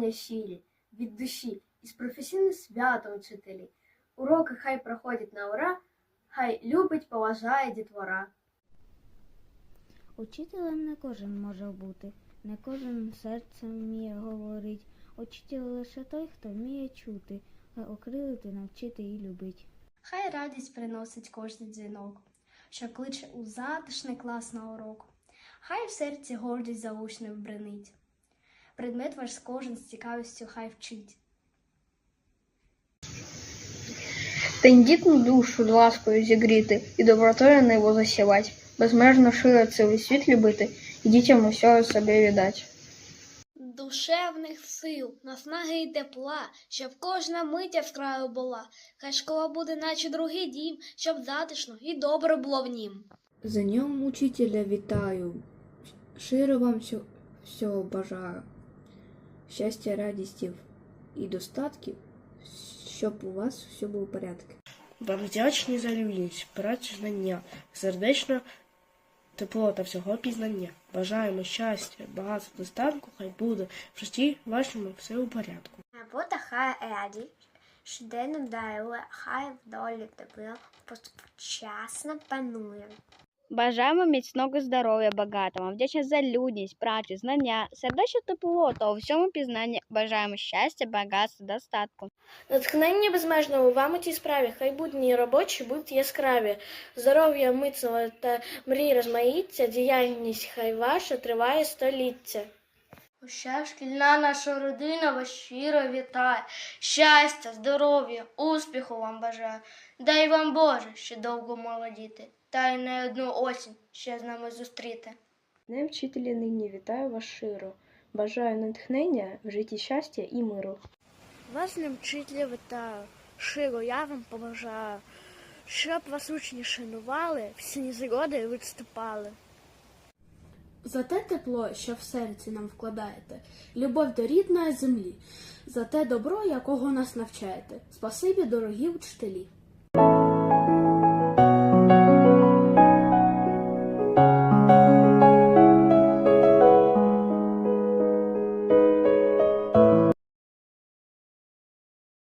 побажання щирі від душі із професійне свято учителі. Уроки хай проходять на ура, хай любить, поважає дітвора. Учителем не кожен може бути, не кожен серцем вміє говорить. Учитель лише той, хто вміє чути, а окрилити, навчити і любить. Хай радість приносить кожний дзвінок, що кличе у затишний клас на урок. Хай в серці гордість за учнів бренить. Предмет ваш кожен з цікавістю хай вчить. Тендітну душу ласкою зігріти і добротою небо засівать, безмежно широ цілий світ любити і дітям усього собі віддать. Душевних сил, наснаги й тепла, щоб кожна мить яскравою була. Хай школа буде, наче другий дім, щоб затишно і добре було в нім. За днем учителя вітаю, широ вам всього бажаю, щастя, радістів і достатків, щоб у вас все було в порядку. Вам вдячні за люблість, працю знання, сердечно тепло та всього пізнання. Бажаємо щастя, багатства, достатку, хай буде в житті вашому все у порядку. Робота хай раді, щоденно дарує, хай в долі тепло повчасно панує. Бажаємо міцного здоров'я багатому, вдячність за людність, працю, знання, сердечне тепло та у всьому пізнанні Бажаємо щастя, багатства, достатку. Натхнення безмежного вам у цій справі, хай будні робочі будуть яскраві, здоров'я мицного та мрій розмаїться, діяльність хай ваша триває століття. Уся шкільна наша родина вас щиро вітає. Щастя, здоров'я, успіху вам бажаю. Дай вам Боже, ще довго молодіти, та й не одну осінь ще з нами зустріти. Не вчителі нині вітаю вас широ. Бажаю натхнення в житті щастя і миру. Вас не вчителя вітаю, широ я вам побажаю, щоб вас учні шанували, всі незгоди відступали. За те тепло, що в серці нам вкладаєте, любов до рідної землі, за те добро, якого нас навчаєте. Спасибі, дорогі учителі.